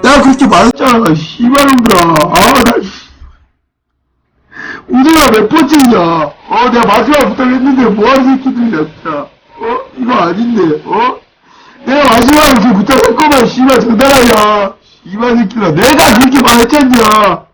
내가 그렇게 말했잖아, 씨발놈들아. 아, 나, 씨. 우리가 몇 번째냐? 어, 내가 마지막 부탁했는데 뭐하는 새끼들이야, 진짜. 어? 이거 아닌데, 어? 내가 마지막으로 이렇게 부탁했구만, 씨발, 장난하냐. 씨발 새끼들아. 내가 그렇게 말했잖냐.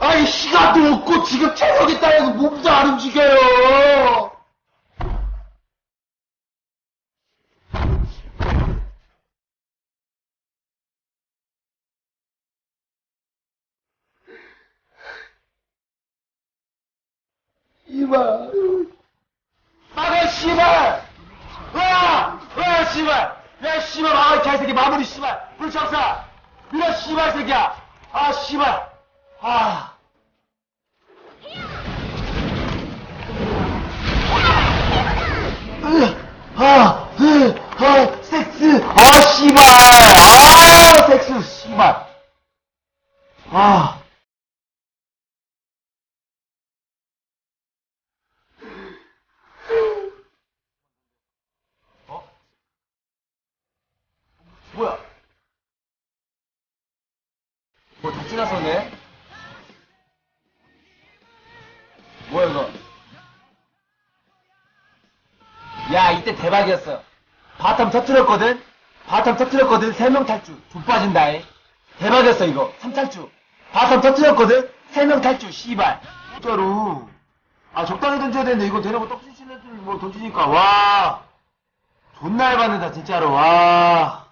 아이, 시간도 없고, 지금 체력이 따라서 몸도 안 움직여요. 이발. 막아, 씨발! 와! 와, 씨발! 야, 씨발, 막아, 개새끼, 마무리, 씨발! 불청사! 이런 씨발 새끼야! 아, 씨발! 아. 으, 아, 으, 아, 섹스! 아, 씨발! 아, 섹스, 씨발! 아. 뭐야? 뭐 다 지나섰네? 이거? 야 이때 대박이었어. 바텀 터트렸거든? 바텀 터트렸거든? 세명 탈주. 족 빠진다 이. 대박이었어 이거. 3탈주. 바텀 터트렸거든? 세명 탈주. 씨발. 진짜로. 아 적당히 던져야 되는데 이거 대놓고 떡신 치는 줄뭐 던지니까 와. 존나 해봤는다 진짜로 와.